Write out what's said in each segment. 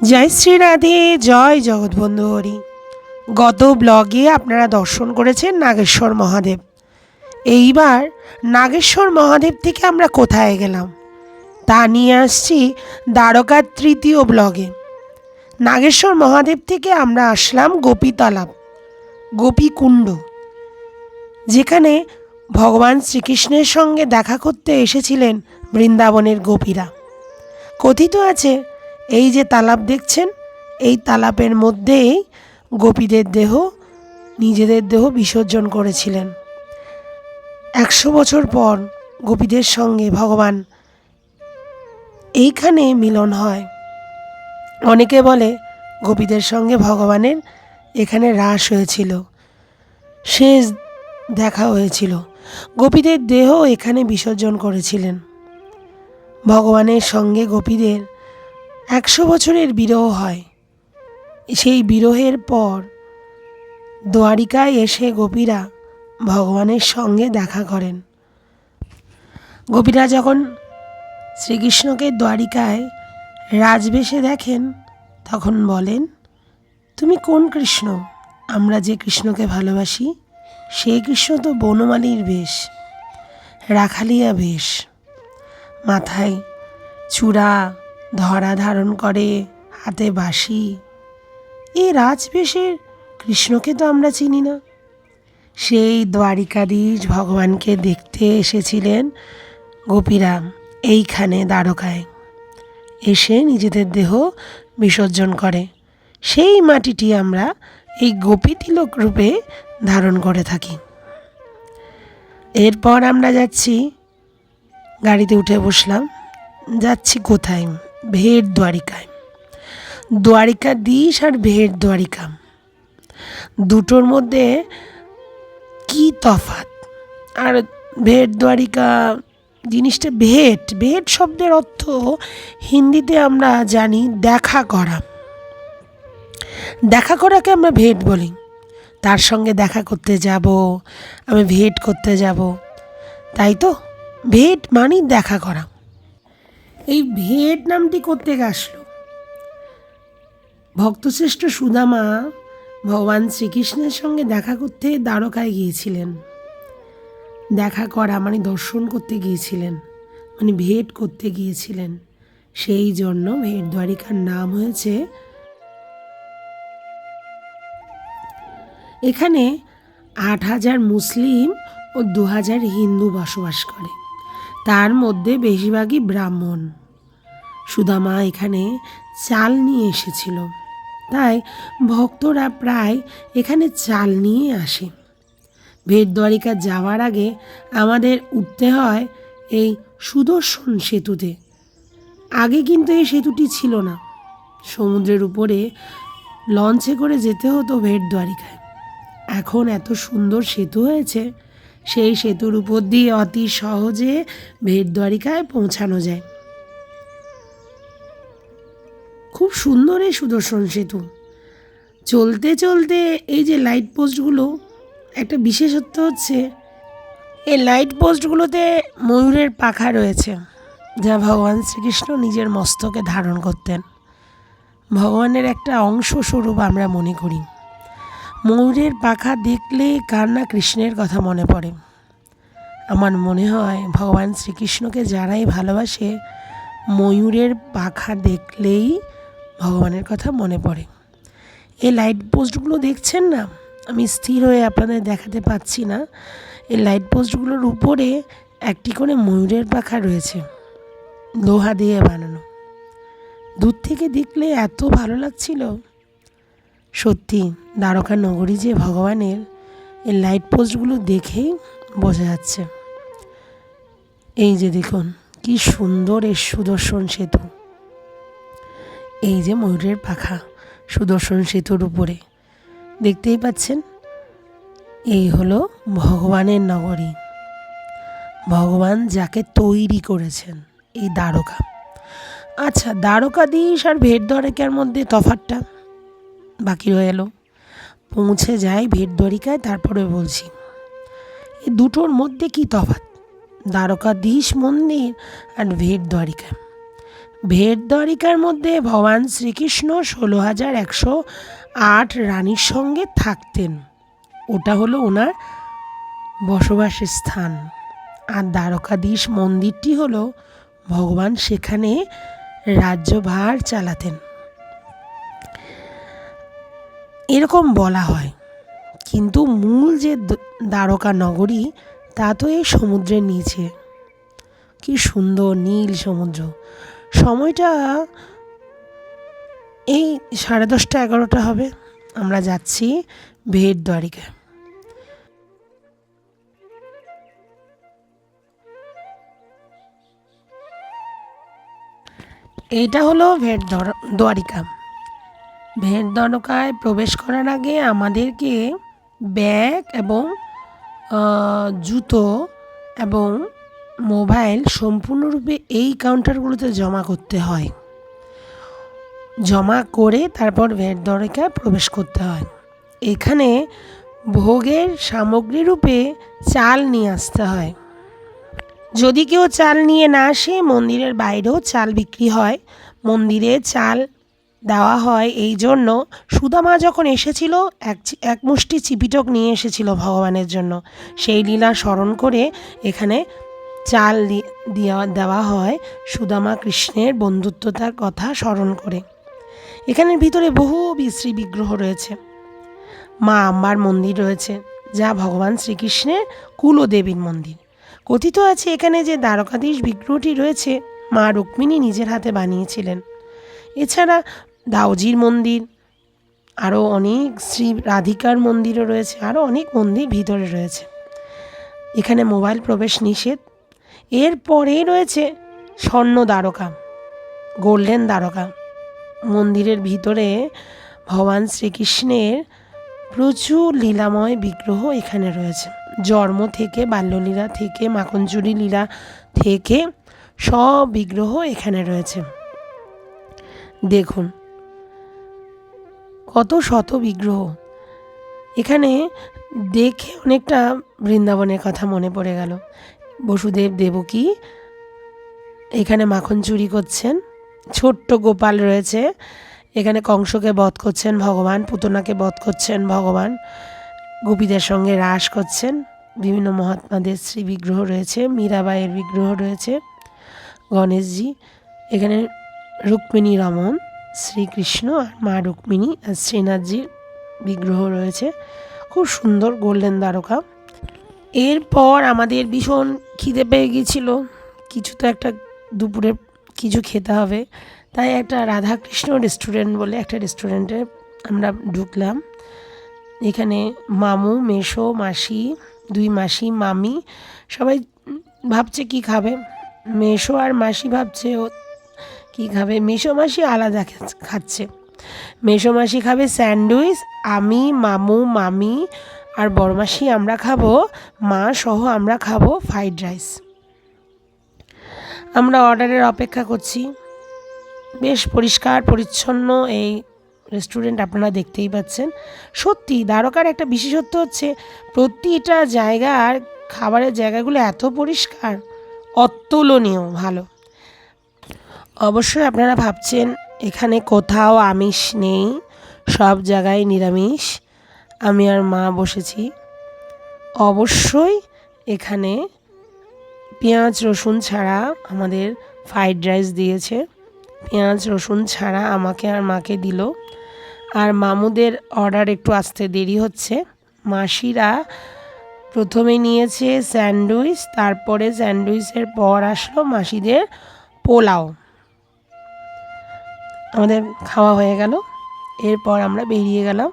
জয় শ্রী রাধে, জয় জগৎবন্ধু হরি। গত ব্লগে আপনারা দর্শন করেছেন নাগেশ্বর মহাদেব। এইবার নাগেশ্বর মহাদেব থেকে আমরা কোথায় গেলাম, তা নিয়ে আসছি দ্বারকার তৃতীয় ব্লগে। নাগেশ্বর মহাদেব থেকে আমরা আসলাম গোপী তালাব গোপীকুণ্ড, যেখানে ভগবান শ্রীকৃষ্ণের সঙ্গে দেখা করতে এসেছিলেন বৃন্দাবনের গোপীরা। কথিত আছে এই যে তালাব দেখছেন, এই তালাপের মধ্যেই গোপীদের দেহ, নিজেদের দেহ বিসর্জন করেছিলেন। একশো বছর পর গোপীদের সঙ্গে ভগবান এইখানে মিলন হয়। অনেকে বলে গোপীদের সঙ্গে ভগবানের এখানে হ্রাস হয়েছিল, শেষ দেখা হয়েছিল। গোপীদের দেহ এখানে বিসর্জন করেছিলেন। ভগবানের সঙ্গে গোপীদের একশো বছরের বিরহ হয়। সেই বিরহের পর দ্বারিকায় এসে গোপীরা ভগবানের সঙ্গে দেখা করেন। গোপীরা যখন শ্রীকৃষ্ণকে দ্বারিকায় রাজবেশে দেখেন, তখন বলেন, তুমি কোন কৃষ্ণ? আমরা যে কৃষ্ণকে ভালোবাসি সেই কৃষ্ণ তো বনমালীর বেশ, রাখালিয়া বেশ। মাথায় চূড়া ধরা ধারণ করে হাতে বাঁশি। এ রাজবেশের কৃষ্ণকে তো আমরা চিনি না। সেই দ্বারিকাধীশ ভগবানকে দেখতে এসেছিলেন গোপীরাম এইখানে দ্বারকায়। এসে নিজেদের দেহ বিসর্জন করে। সেই মাটিটি আমরা এই গোপী তিলক রূপে ধারণ করে থাকি। এরপর আমরা যাচ্ছি, গাড়িতে উঠে বসলাম, যাচ্ছি কোথায়? ভেট দ্বারিকায়। দ্বারিকাধীশ আর ভেট দ্বারিকা। দুটোর মধ্যে কি তফাৎ? আর ভেট দ্বারিকা জিনিসটা ভেট ভেট শব্দের অর্থ হিন্দিতে আমরা জানি দেখা করা। দেখা করাকে আমরা ভেট বলি। তার সঙ্গে দেখা করতে যাব, আমি ভেট করতে যাব। তাই তো? ভেট মানেই দেখা করা। এই ভেট নামটি করতে আসলো? ভক্তশ্রেষ্ঠ সুদামা ভগবান শ্রীকৃষ্ণের সঙ্গে দেখা করতে দ্বারকায় গিয়েছিলেন। দেখা করা মানে দর্শন করতে গিয়েছিলেন মানে ভেট করতে গিয়েছিলেন। সেই জন্য ভেট দ্বারিকার নাম হয়েছে এখানে আট হাজার মুসলিম ও দু হাজার হিন্দু বসবাস করে। তার মধ্যে বেশিরভাগই ব্রাহ্মণ। সুদামা এখানে চাল নিয়ে এসেছিল। তাই ভক্তরা প্রায় এখানে চাল নিয়ে আসে। ভেট দ্বারিকা যাওয়ার আগে আমাদের উঠতে হয় এই সুদর্শন সেতুতে। আগে কিন্তু এই সেতুটি ছিল না। সমুদ্রের উপরে লঞ্চে করে যেতে হতো ভেট দ্বারিকায় এখন এত সুন্দর সেতু হয়েছে সেই সেতুর উপর দিয়ে অতি সহজে ভেট দ্বারিকায় পৌঁছানো যায়। খুব সুন্দর এই সুদর্শন সেতু। চলতে চলতে এই যে লাইট পোস্টগুলো একটা বিশেষত্ব হচ্ছে, এই লাইট পোস্টগুলোতে ময়ূরের পাখা রয়েছে, যা ভগবান শ্রীকৃষ্ণ নিজের মস্তকে ধারণ করতেন। ভগবানের একটা অংশ স্বরূপ আমরা মনে করি। ময়ূরের পাখা দেখলে কার না কৃষ্ণের কথা মনে পড়ে। আমার মনে হয় ভগবান শ্রীকৃষ্ণকে যারাই ভালোবাসে, ময়ূরের পাখা দেখলেই ভগবানের কথা মনে পড়ে। এই লাইট পোস্টগুলো দেখছেন না? আমি স্থির হয়ে আপনাদের দেখাতে পাচ্ছি না। এই লাইট পোস্টগুলোর উপরে একটি করে ময়ূরের পাখা রয়েছে, লোহা দিয়ে বানানো। দূর থেকে দেখলে এত ভালো লাগছিল। সত্যি দ্বারকা নগরী যে ভগবানের এই লাইট পোস্টগুলো দেখেই বোঝা যাচ্ছে। এই যে দেখুন, কি সুন্দর এই সুদর্শন সেতু। এই যে ময়ূরের পাখা সুদর্শন সেতুর উপরে। দেখতেই পাচ্ছেন? এই হলো ভগবানের নগরী। ভগবান যাকে তৈরি করেছেন এই দ্বারকা। আচ্ছা দ্বারকা দ্বারকাধীশ আর ভেট দ্বারকার মধ্যে তফাতটা বাকি রয়ে এলো। পৌঁছে যায় ভেট দ্বারিকায়, তারপরে বলছি এই দুটোর মধ্যে কি তফাৎ? দ্বারকাধীশ মন্দির আর ভেট দ্বারিকা। ভেট দ্বারিকার মধ্যে ভগবান শ্রীকৃষ্ণ ষোলো হাজার একশো আট রানীর সঙ্গে থাকতেন। ওটা হলো ওনার বসবাসের স্থান। আর দ্বারকাধীশ মন্দিরটি হলো ভগবান সেখানে রাজ্যভার চালাতেন। এরকম বলা হয়। কিন্তু মূল যে দ্বারকা নগরী, তা তো এই সমুদ্রের নিচে। কি সুন্দর নীল সমুদ্র। সময়টা এই সাড়ে দশটা এগারোটা হবে। আমরা যাচ্ছি ভেট দ্বারিকা। এইটা হলো ভেট দ্বার- দ্বারিকা। ভেট দ্বারকায় প্রবেশ করার আগে আমাদেরকে ব্যাগ এবং জুতো এবং মোবাইল সম্পূর্ণরূপে এই কাউন্টারগুলোতে জমা করতে হয়। জমা করে তারপর ভেট দরকায় প্রবেশ করতে হয়। এখানে ভোগের সামগ্রী রূপে চাল নিয়ে আসতে হয়। যদি কেউ চাল নিয়ে না আসে, মন্দিরের বাইরেও চাল বিক্রি হয়। মন্দিরে চাল দেওয়া হয় এই জন্য সুদামা যখন এসেছিল, এক এক মুষ্টি চিপিটক নিয়ে এসেছিল ভগবানের জন্য। সেই লীলা স্মরণ করে এখানে চাল দি- দেওয়া দেওয়া হয় সুদামা কৃষ্ণের বন্ধুত্বতার কথা স্মরণ করে। এখানের ভিতরে বহু বিশ্রী বিগ্রহ রয়েছে। মা আম্বার মন্দির রয়েছে, যা ভগবান শ্রীকৃষ্ণের কুলদেবীর মন্দির। কথিত আছে এখানে যে দ্বারকাধীশ বিগ্রহটি রয়েছে, মা রুক্মিণী নিজের হাতে বানিয়েছিলেন। এছাড়া দাউজির মন্দির আরও অনেক শ্রী রাধিকার মন্দিরও রয়েছে আরও অনেক মন্দির ভিতরে রয়েছে। এখানে মোবাইল প্রবেশ নিষেধ। এরপরে রয়েছে স্বর্ণ দ্বারকা, গোল্ডেন দ্বারকা। মন্দিরের ভিতরে ভগবান শ্রীকৃষ্ণের প্রচুর লীলাময় বিগ্রহ এখানে রয়েছে। জন্ম থেকে, বাল্যলীলা থেকে মাখনচুরি লীলা থেকে সব বিগ্রহ এখানে রয়েছে। দেখুন কত শত বিগ্রহ। এখানে দেখে অনেকটা বৃন্দাবনের কথা মনে পড়ে গেল। বসুদেব দেবকী এখানে মাখন চুরি করছেন, ছোট্ট গোপাল রয়েছে, এখানে কংসকে বধ করছেন ভগবান, পুতনাকে বধ করছেন ভগবান, গোপীদের সঙ্গে রাস করছেন, বিভিন্ন মহাত্মাদের শ্রী বিগ্রহ রয়েছে, মীরাবাইয়ের বিগ্রহ রয়েছে, গণেশজি, এখানে রুক্মিণী রমন শ্রীকৃষ্ণ আর মা রুক্মিণী আর শ্রীনাথজির বিগ্রহ রয়েছে। খুব সুন্দর গোল্ডেন দ্বারকা। এরপর আমাদের ভীষণ খিদে পেয়ে গিয়েছিল। কিছু তো একটা দুপুরে কিছু খেতে হবে। তাই একটা রাধাকৃষ্ণ রেস্টুরেন্ট বলে একটা রেস্টুরেন্টে আমরা ঢুকলাম। এখানে মামু, মেশো, মাসি, দুই মাসি, মামি সবাই ভাবছে কি খাবে। মেশো আর মাসি ভাবছে ও কি খাবে? মেশো মাসি আলাদা খাচ্ছে। মেশো মাসি খাবে স্যান্ডউইচ, আমি, মামু, মামি আর বড় মাসি আমরা খাব, মা সহ আমরা খাব ফ্রাইড রাইস। আমরা অর্ডারের অপেক্ষা করছি। বেশ পরিষ্কার, পরিচ্ছন্ন এই রেস্টুরেন্ট আপনারা দেখতেই পাচ্ছেন। সত্যি, দ্বারকার একটা বিশেষত্ব হচ্ছে প্রতিটা জায়গার খাবারের জায়গাগুলো এত পরিষ্কার, অতুলনীয়, ভালো। অবশ্যই আপনারা ভাবছেন, এখানে কোথাও আমিষ নেই, সব জায়গায় নিরামিষ, আমি আর মা বসেছি। অবশ্যই এখানে পেঁয়াজ, রসুন ছাড়া আমাদের ফ্রাইড রাইস দিয়েছে। পেঁয়াজ, রসুন ছাড়া আমাকে আর মাকে দিল। আর মামুদের অর্ডার একটু আসতে দেরি হচ্ছে। মাসিরা প্রথমে নিয়েছে স্যান্ডউইচ, তারপরে স্যান্ডউইচের পর আসলো মাসিদের পোলাও। আমাদের খাওয়া হয়ে গেল। এরপর আমরা বেরিয়ে গেলাম।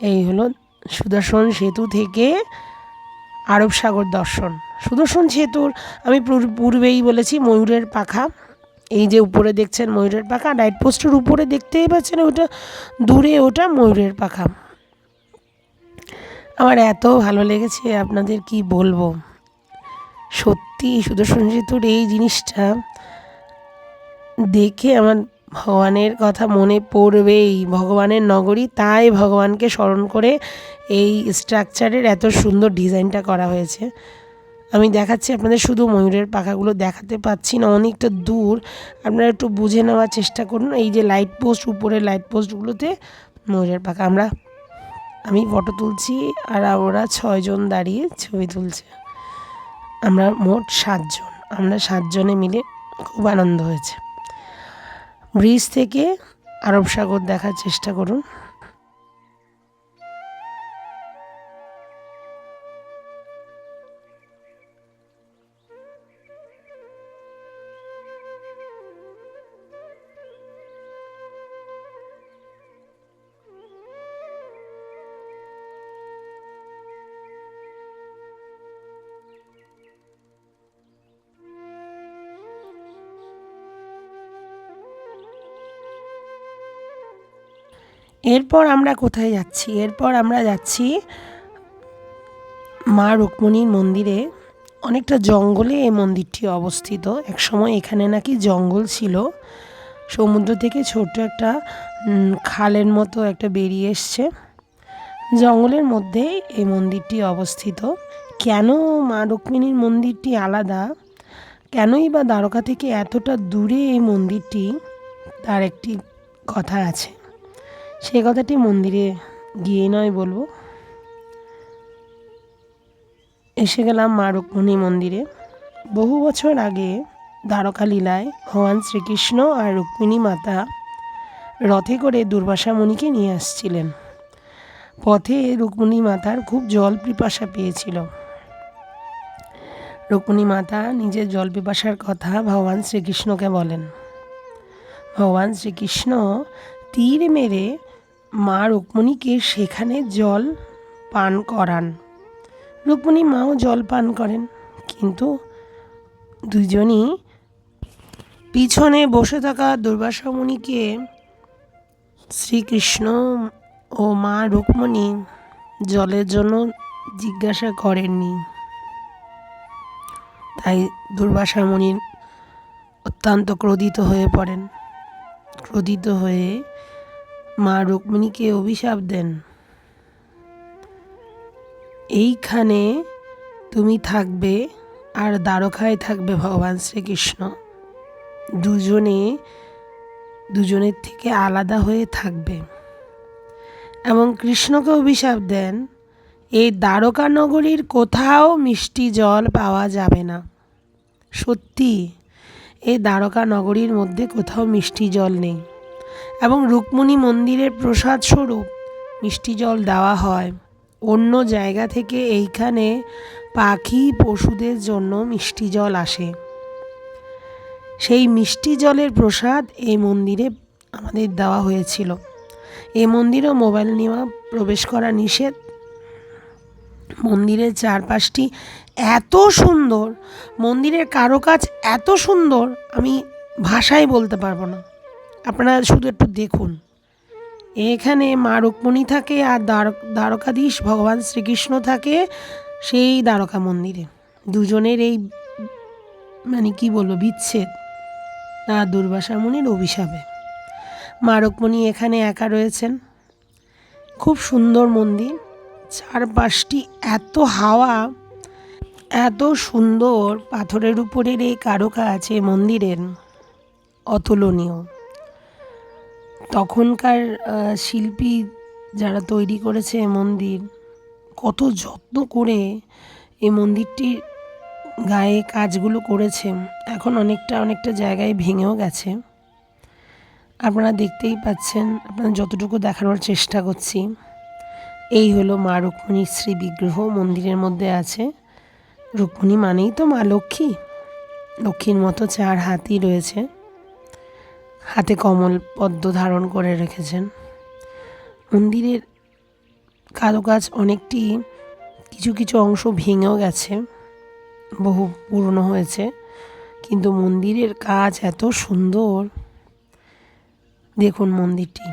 এই হলো সুদর্শন সেতু থেকে আরব সাগর দর্শন। সুদর্শন সেতুর আমি পূর- পূর্বেই বলেছি ময়ূরের পাখা। এই যে উপরে দেখছেন ময়ূরের পাখা লাইট পোস্টের উপরে দেখতেই পাচ্ছেন ওটা, দূরে ওটা ময়ূরের পাখা। আমার এত ভালো লেগেছে, আপনাদের কি বলব? সত্যি সুদর্শন সেতুর এই জিনিসটা দেখে আমার ভগবানের কথা মনে পড়বেই। ভগবানের নগরী তাই ভগবানকে স্মরণ করে এই স্ট্রাকচারের এত সুন্দর ডিজাইনটা করা হয়েছে। আমি দেখাচ্ছি আপনাদের শুধু ময়ূরের পাখাগুলো দেখাতে পাচ্ছি না, অনেকটা দূর। আপনারা একটু বুঝে নেওয়ার চেষ্টা করুন, এই যে লাইট পোস্ট উপরে লাইট পোস্টগুলোতে ময়ূরের পাখা। আমরা, আমি ফটো তুলছি আর ওরা ছয়জন দাঁড়িয়ে ছবি তুলছে। আমরা মোট সাতজন, আমরা সাতজনে মিলে খুব আনন্দ হয়েছে। ব্রিজ থেকে আরব সাগর দেখার চেষ্টা করুন। এরপর আমরা কোথায় যাচ্ছি? এরপর আমরা যাচ্ছি মা রুক্মণীর মন্দিরে। অনেকটা জঙ্গলে এই মন্দিরটি অবস্থিত। একসময় এখানে নাকি জঙ্গল ছিল। সমুদ্র থেকে ছোট্ট একটা খালের মতো একটা বেরিয়ে এসছে। জঙ্গলের মধ্যে এই মন্দিরটি অবস্থিত। কেন মা রুক্মিণীর মন্দিরটি আলাদা? কেনই বা দ্বারকা থেকে এতটা দূরে এই মন্দিরটি? তার একটি কথা আছে। সেই কথাটি মন্দিরে গিয়ে নয় বলব। এসে গেলাম মা রুক্মণী মন্দিরে। বহু বছর আগে দ্বারকা লীলায় ভগবান শ্রীকৃষ্ণ আর রুক্মিণী মাতা রথে করে দুর্বাসা মুনিকে নিয়ে আসছিলেন। পথে রুক্মিণী মাতার খুব জল পিপাসা পেয়েছিল। রুক্মিণী মাতা নিজের জল পিপাসার কথা ভগবান শ্রীকৃষ্ণকে বলেন। ভগবান শ্রীকৃষ্ণ তীর মেরে মা রুক্মণীকে সেখানে জল পান করান। রুক্মণী মাও জল পান করেন, কিন্তু দুজনই পিছনে বসে থাকা দুর্বাসা মুনিকে শ্রীকৃষ্ণ ও মা রুক্মণী জলের জন্য জিজ্ঞাসা করেননি। তাই দুর্বাসা মুনি অত্যন্ত ক্রোধিত হয়ে পড়েন। ক্রোধিত হয়ে মা রুক্মিণীকে অভিশাপ দেন। এইখানে তুমি থাকবে আর দ্বারকায় থাকবে ভগবান শ্রীকৃষ্ণ। দুজনে, দুজনের থেকে আলাদা হয়ে থাকবে। এবং কৃষ্ণকে অভিশাপ দেন। এই দ্বারকা নগরীর কোথাও মিষ্টি জল পাওয়া যাবে না। সত্যি, এই দ্বারকা নগরীর মধ্যে কোথাও মিষ্টি জল নেই। এবং রুক্মণী মন্দিরের প্রসাদ স্বরূপ মিষ্টি জল দেওয়া হয়। অন্য জায়গা থেকে এইখানে পাখি পশুদের জন্য মিষ্টি জল আসে। সেই মিষ্টি জলের প্রসাদ এই মন্দিরে আমাদের দেওয়া হয়েছিল। এই মন্দিরেও মোবাইল নেওয়া প্রবেশ করা নিষেধ। মন্দিরের চারপাশটি এত সুন্দর, মন্দিরের কারুকাজ এত সুন্দর, আমি ভাষায় বলতে পারব না। আপনারা শুধু একটু দেখুন। এখানে মা রুক্মণী থাকে আর দ্বার- দ্বারকাধীশ ভগবান শ্রীকৃষ্ণ থাকে সেই দ্বারকা মন্দিরে। দুজনের এই মানে কি বলব, বিচ্ছেদ। না দুর্বাসা মুনির অভিশাপে। মা রুক্মণী এখানে একা রয়েছেন। খুব সুন্দর মন্দির। চারপাশটি এত হাওয়া, এত সুন্দর। পাথরের উপরের এই কারুকাজ এই মন্দিরের অতুলনীয়। তখনকার শিল্পী যারা তৈরি করেছে এ মন্দির, কত যত্ন করে এই মন্দিরটির গায়ে কাজগুলো করেছে। এখন অনেকটা অনেকটা জায়গায় ভেঙেও গেছে। আপনারা দেখতেই পাচ্ছেন আপনারা যতটুকু দেখানোর চেষ্টা করছি, এই হলো মা রুক্মণীর শ্রী বিগ্রহ। মন্দিরের মধ্যে আছে, রুক্মণী মানেই তো মা লক্ষ্মী। লক্ষ্মীর মতো চার হাতই রয়েছে। হাতে কমল পদ্ম ধারণ করে রেখেছেন। মন্দিরের কারুকাজ অনেকটি কিছু কিছু অংশ ভেঙেও গেছে, বহু পুরনো হয়েছে, কিন্তু মন্দিরের কাজ এত সুন্দর। দেখুন মন্দিরটি।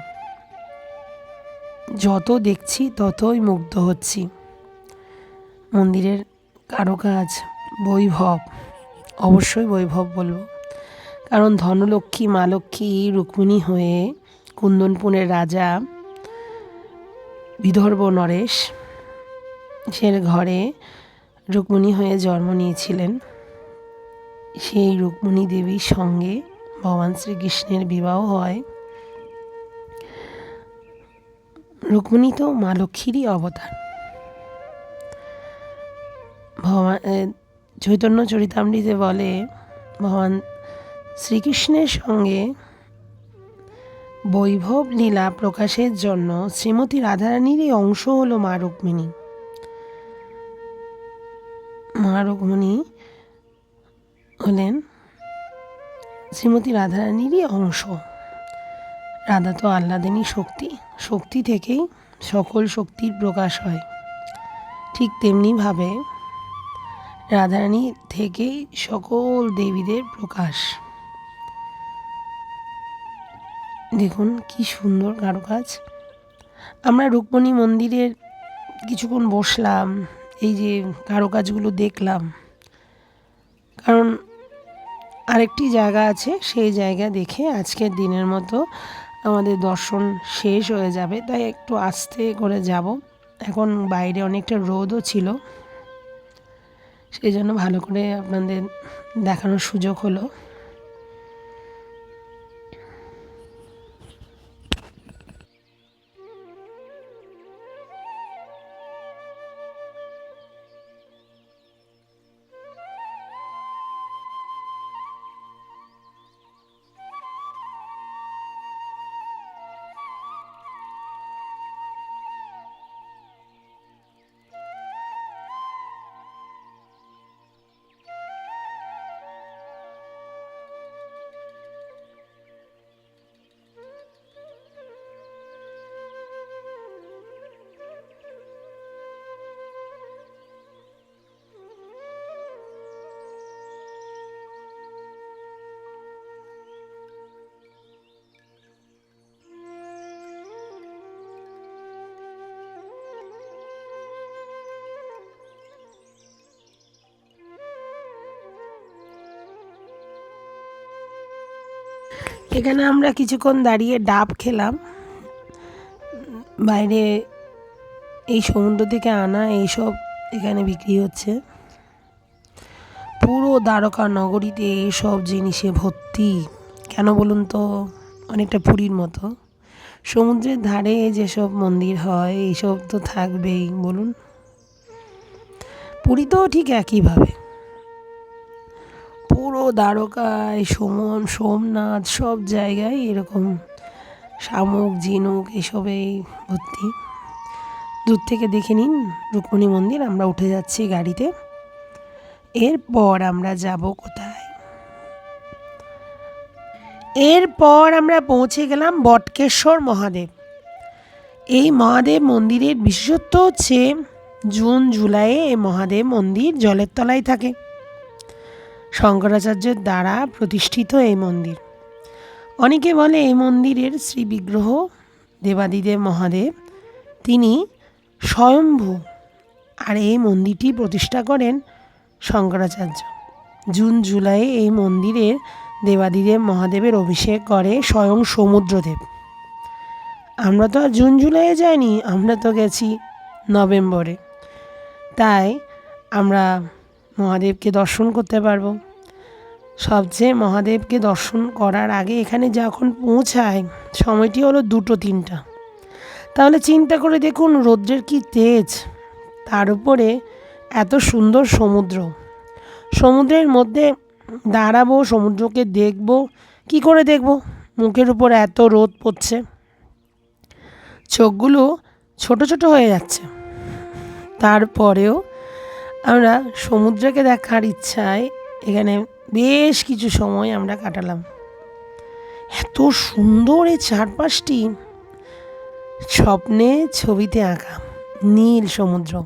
যত দেখছি ততই মুগ্ধ হচ্ছি। মন্দিরের কারুকাজ বৈভব, অবশ্যই বৈভব বলব। কারণ ধনলক্ষ্মী, মা লক্ষ্মী, রুক্মিণী হয়ে কুন্দনপুরের রাজা বিদর্ভ নরেশ সের ঘরে রুক্মিণী হয়ে জন্ম নিয়েছিলেন। সেই রুক্মিণী দেবীর সঙ্গে ভগবান শ্রীকৃষ্ণের বিবাহ হয়। রুক্মিণী তো মা লক্ষ্মীরই অবতার। ভগবান চৈতন্য চরিতামৃতে বলে, ভগবান শ্রীকৃষ্ণের সঙ্গে বৈভব লীলা প্রকাশের জন্য শ্রীমতী রাধারানীরই অংশ হলো মা রুক্মিণী। মা রুক্মিণী হলেন শ্রীমতী রাধারানীরই অংশ। রাধা তো আহ্লাদিনী শক্তি। শক্তি থেকেই সকল শক্তির প্রকাশ হয়। ঠিক তেমনিভাবে রাধারানী থেকেই সকল দেবীদের প্রকাশ। দেখুন, কি সুন্দর কারুকাজ। আমরা রুক্মণী মন্দিরের কিছুক্ষণ বসলাম, এই যে কারুকাজগুলো দেখলাম। কারণ আরেকটি জায়গা আছে, সেই জায়গা দেখে আজকের দিনের মতো আমাদের দর্শন শেষ হয়ে যাবে। তাই একটু আস্তে করে যাব। এখন বাইরে অনেকটা রোদও ছিল। সেই জন্য ভালো করে আপনাদের দেখানোর সুযোগ হলো। এখানে আমরা কিছুক্ষণ দাঁড়িয়ে ডাব খেলাম। বাইরে এই সমুদ্র থেকে আনা এইসব এখানে বিক্রি হচ্ছে। পুরো দ্বারকা নগরীতে এইসব জিনিসে ভর্তি। কেন বলুন তো? অনেকটা পুরীর মতো। সমুদ্রের ধারে যেসব মন্দির হয়, এইসব তো থাকবেই, বলুন। পুরী তো ঠিক একইভাবে। দ্বারকায় সুমন, সোমনাথ, সব জায়গায় এরকম শামুক, ঝিনুক এসবেই ভর্তি। দূর থেকে দেখে নিন রুক্মণী মন্দির, আমরা উঠে যাচ্ছি গাড়িতে। এরপর আমরা যাব কোথায়? এরপর আমরা পৌঁছে গেলাম বটকেশ্বর মহাদেব। এই মহাদেব মন্দিরের বিশেষত্ব হচ্ছে, জুন, জুলাইয়ে এই মহাদেব মন্দির জলের তলায় থাকে। শঙ্করাচার্যের দ্বারা প্রতিষ্ঠিত এই মন্দির। অনেকে বলে এই মন্দিরের শ্রী বিগ্রহ দেবাদিদেব মহাদেব, তিনি স্বয়ম্ভু। আর এই মন্দিরটি প্রতিষ্ঠা করেন শঙ্করাচার্য। জুন, জুলাই এই মন্দিরের দেবাদিদেব মহাদেবের অভিষেক করে স্বয়ং সমুদ্রদেব। আমরা তো আর জুন, জুলাইয়ে যাইনি, আমরা তো গেছি নভেম্বরে। তাই আমরা মহাদেবকে দর্শন করতে পারব। সবচেয়ে মহাদেবকে দর্শন করার আগে এখানে যখন পৌঁছায়, সময়টি হলো দুটো তিনটা। তাহলে চিন্তা করে দেখুন রৌদ্রের কি তেজ। তার উপরে এত সুন্দর সমুদ্র। সমুদ্রের মধ্যে দাঁড়াবো, সমুদ্রকে দেখব, কি করে দেখব? মুখের উপর এত রোদ পড়ছে। চোখগুলো ছোট ছোট হয়ে যাচ্ছে। তারপরেও আমরা সমুদ্রকে দেখার ইচ্ছায় এখানে বেশ কিছু সময় আমরা কাটালাম। এত সুন্দর এই চারপাশটি। স্বপ্নে ছবিতে আঁকা নীল সমুদ্র।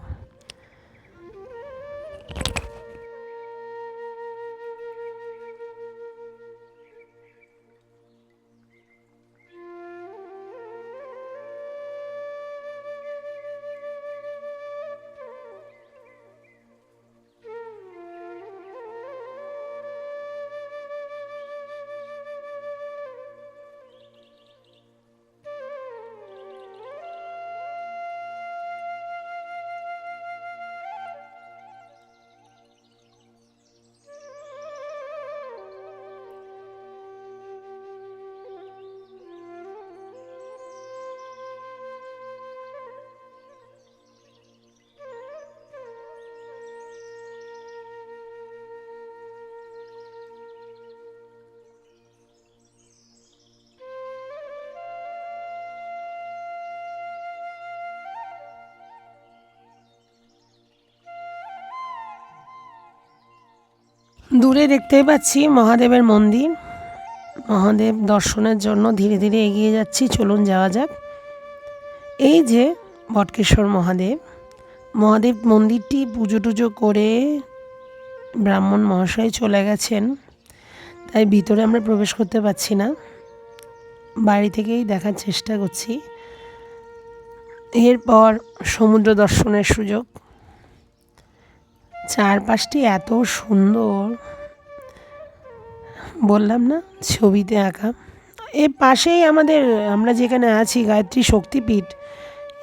দূরে দেখতে পাচ্ছি মহাদেবের মন্দির। মহাদেব দর্শনের জন্য ধীরে ধীরে এগিয়ে যাচ্ছি। চলুন যাওয়া যাক। এই যে বটকেশ্বর মহাদেব মহাদেব মন্দিরটি পুজো টুজো করে ব্রাহ্মণ মহাশয় চলে গেছেন। তাই ভিতরে আমরা প্রবেশ করতে পারছি না। বাড়ি থেকেই দেখার চেষ্টা করছি। এরপর সমুদ্র দর্শনের সুযোগ। চারপাশটি এত সুন্দর। বললাম না, ছবিতে আঁকা। এ পাশেই আমাদের, আমরা যেখানে আছি, গায়ত্রী শক্তিপীঠ,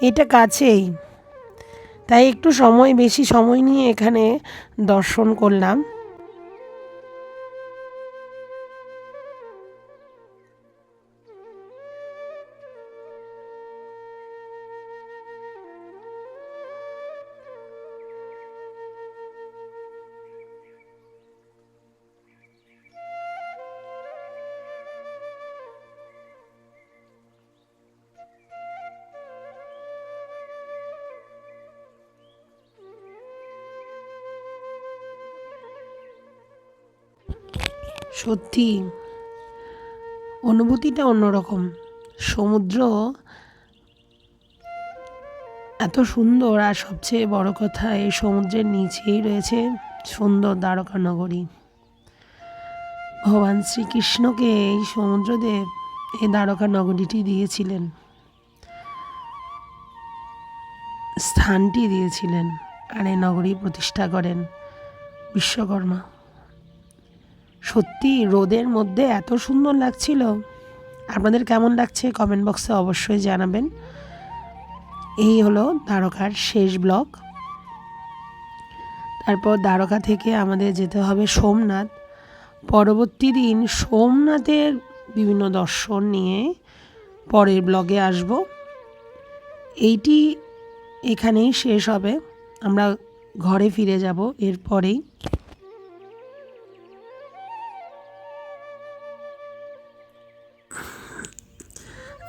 এটা কাছেই। তাই একটু সময়, বেশি সময় নিয়ে এখানে দর্শন করলাম। সত্যি অনুভূতিটা অন্যরকম। সমুদ্র এত সুন্দর আর সবচেয়ে বড় কথা এই সমুদ্রের নিচেই রয়েছে সুন্দর দ্বারকা নগরী। ভগবান শ্রীকৃষ্ণকে এই সমুদ্রদেব এই দ্বারকা নগরীটি দিয়েছিলেন। স্থানটি দিয়েছিলেন আর এই নগরী প্রতিষ্ঠা করেন বিশ্বকর্মা। সত্যি রোদের মধ্যে এত সুন্দর লাগছিল? আপনাদের কেমন লাগছে কমেন্ট বক্সে অবশ্যই জানাবেন। এই হলো দ্বারকার শেষ ব্লক। তারপর দ্বারকা থেকে আমাদের যেতে হবে সোমনাথ। পরবর্তী দিন সোমনাথের বিভিন্ন দর্শন নিয়ে পরের ব্লগে আসব। এইটি এখানেই শেষ হবে। আমরা ঘরে ফিরে যাব এরপরেই।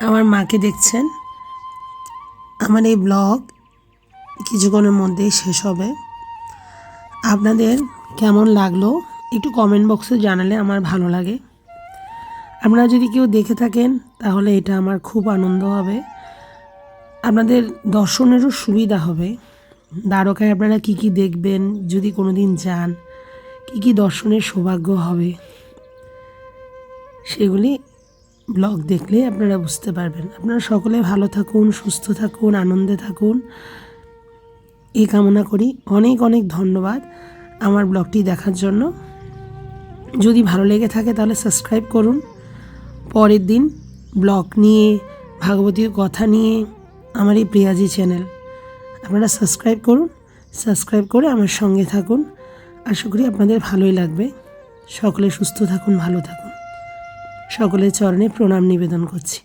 আমার মাকে দেখছেন। আমার এই ব্লগ কিছুক্ষণের মধ্যেই শেষ হবে। আপনাদের কেমন লাগল একটু কমেন্ট বক্সে জানালে আমার ভালো লাগে। আপনারা যদি কেউ দেখে থাকেন, তাহলে এটা আমার খুব আনন্দ হবে। আপনাদের দর্শনেরও সুবিধা হবে। দ্বারকায় আপনারা কি কি দেখবেন, যদি কোনো দিন যান, কী কী দর্শনের সৌভাগ্য হবে, সেগুলি ব্লগ দেখলে আপনারা বুঝতে পারবেন। আপনারা সকলে ভালো থাকুন, সুস্থ থাকুন, আনন্দে থাকুন। এই কামনা করি। অনেক অনেক ধন্যবাদ আমার ব্লগটি দেখার জন্য। যদি ভালো লেগে থাকে তাহলে সাবস্ক্রাইব করুন। পরের দিন ব্লগ নিয়ে, ভাগবতীয় কথা নিয়ে আমার এই প্রিয়াজি চ্যানেল। আপনারা সাবস্ক্রাইব করুন, সাবস্ক্রাইব করে আমার সঙ্গে থাকুন। আশা করি আপনাদের ভালোই লাগবে। সকলে সুস্থ থাকুন, ভালো থাকুন। সকলের চরণে প্রণাম নিবেদন করছি।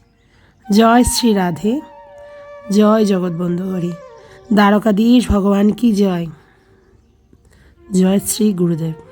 জয় শ্রী রাধে, জয় জগৎবন্ধু হরি দ্বারকাধীশ ভগবান কি জয়? জয় শ্রী গুরুদেব।